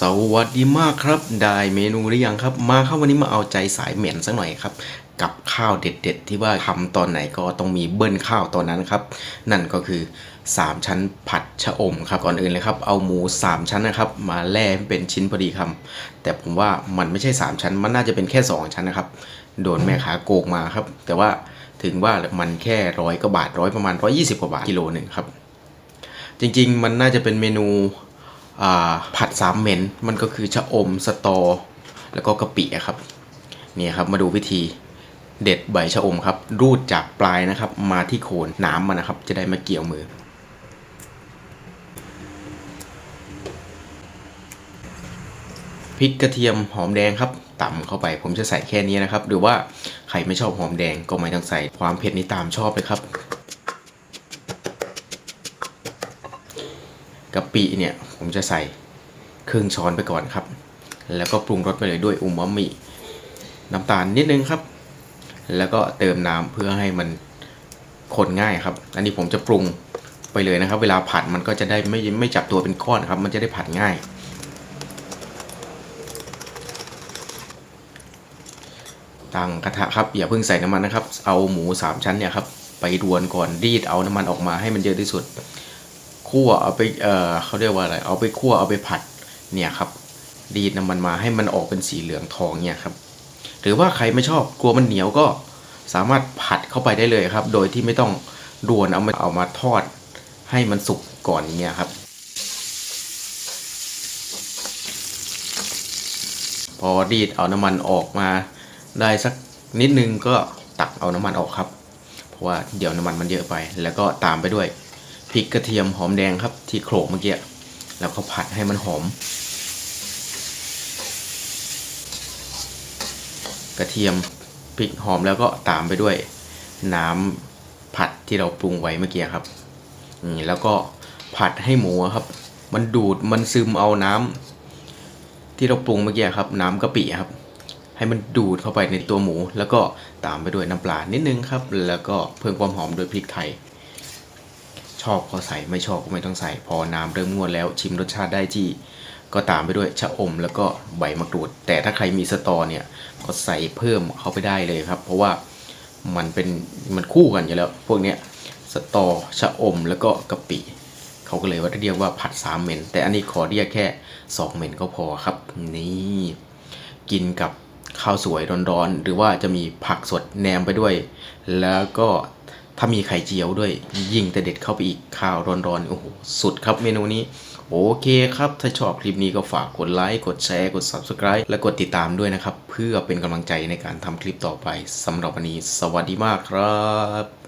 สวัสดีมากครับ ได้เมนูหรือยังครับ มาครับวันนี้มาเอาใจสายเหม็นสักหน่อยครับ กับข้าวเด็ด ๆ ที่ว่าทำตอนไหนก็ต้องมีเบิ้ลข้าวตอนนั้นครับ นั่นก็คือ 3 ชั้นผัดชะอมครับก่อนอื่นเลยครับ เอาหมู 3 ชั้นนะครับ มาแล่เป็นชิ้นพอดีคำแต่ผมว่ามันไม่ใช่ 3 ชั้น มันน่าจะเป็นแค่ 2 ชั้นนะครับ โดนแม่ค้าโกงมาครับ แต่ว่าถึงว่ามันแค่ร้อยกว่าบาทร้อยประมาณ120กว่าบาทกิโลหนึ่งครับ จริง ๆ มันน่าจะเป็นเมนู ผัดสามเหม็นมันก็คือชะอมสตอ แล้วก็กะปิครับเนี่ยครับมาดูวิธีเด็ดใบชะอมครับ รูดจากปลายนะครับ มาที่โคนน้ำมันนะครับ จะได้มาเกี่ยวมือ พริกกระเทียมหอมแดงครับต่ำเข้าไป ผมจะใส่แค่นี้นะครับ หรือว่าใครไม่ชอบหอมแดงก็ไม่ต้องใส่ความเผ็ดนี้ตามชอบเลยครับกะปิเนี่ย ผมจะใส่ครึ่งช้อนไปก่อนครับ แล้วก็ปรุงรสไปเลยด้วยอูมามิน้ำตาลนิดนึงครับ แล้วก็เติมน้ำเพื่อให้มันคนง่ายครับ อันนี้ผมจะปรุงไปเลยนะครับ เวลาผัดมันก็จะได้ไม่ไม่จับตัวเป็นก้อนครับ มันจะได้ผัดง่าย ตั้งกระทะครับอย่าเพิ่งใส่น้ำมันนะครับ เอาหมูสามชั้นเนี่ยครับไปรวนก่อนรีดเอาน้ำมันออกมาให้มันเยอะที่สุด คั่วเอาไปเออเขาเรียกว่าอะไร เอาไปคั่วเอาไปผัดเนี่ยครับ ดีดน้ำมันมาให้มันออกเป็นสีเหลืองทองเนี่ยครับ หรือว่าใครไม่ชอบกลัวมันเหนียวก็สามารถผัดเข้าไปได้เลยครับ โดยที่ไม่ต้องรวนเอามาเอามาทอด ให้มันสุกก่อนเงี้ยครับ พอดีดเอาน้ำมันออกมาได้สักนิดนึงก็ตักเอาน้ำมันออกครับ เพราะว่าเดี๋ยวน้ำมันมันเยอะไป แล้วก็ตามไปด้วย พริกกระเทียมหอมแดงครับ ที่โขลกเมื่อกี้แล้วก็ผัดให้มันหอม กระเทียมพริกหอมแล้วก็ตามไปด้วย น้ำผัดที่เราปรุงไว้เมื่อกี้ครับอืมแล้วก็ผัดให้หมูครับ มันดูดมันซึมเอาน้ำที่เราปรุงเมื่อกี้ครับ น้ำกะปิครับ ให้มันดูดเข้าไปในตัวหมู แล้วก็ตามไปด้วยน้ำปลานิดนึงครับ แล้วก็เพิ่มความหอมด้วยพริกไทย ชอบก็ใส่ไม่ชอบก็ไม่ต้องใส่ พอน้ำเริ่มงวดแล้วชิมรสชาติได้ที่ ก็ตามไปด้วยชะอมแล้วก็ใบมะกรูด แต่ถ้าใครมีสตอเนี่ยก็ใส่เพิ่มเข้าไปได้เลยครับ เพราะว่ามันเป็นมันคู่กันอยู่แล้ว พวกเนี้ยสตอชะอมแล้วก็กะปิเขาก็เลยว่าเรียกว่าผัดสามเหม็นแต่อันนี้ขอเรียกแค่สองเหม็นก็พอครับ นี่กินกับข้าวสวยร้อนๆ หรือว่าจะมีผักสดแหนมไปด้วย แล้วก็ ถ้ามีไข่เจียวด้วย ยิ่งแต่เด็ดเข้าไปอีกข้าวร้อนๆโอ้โหสุดครับเมนูนี้ โอเคครับ ถ้าชอบคลิปนี้ก็ฝากกดไลค์ กดแชร์ กด Subscribe และกดติดตามด้วยนะครับ เพื่อเป็นกำลังใจในการทำคลิปต่อไปสำหรับวันนี้ สวัสดีมากครับ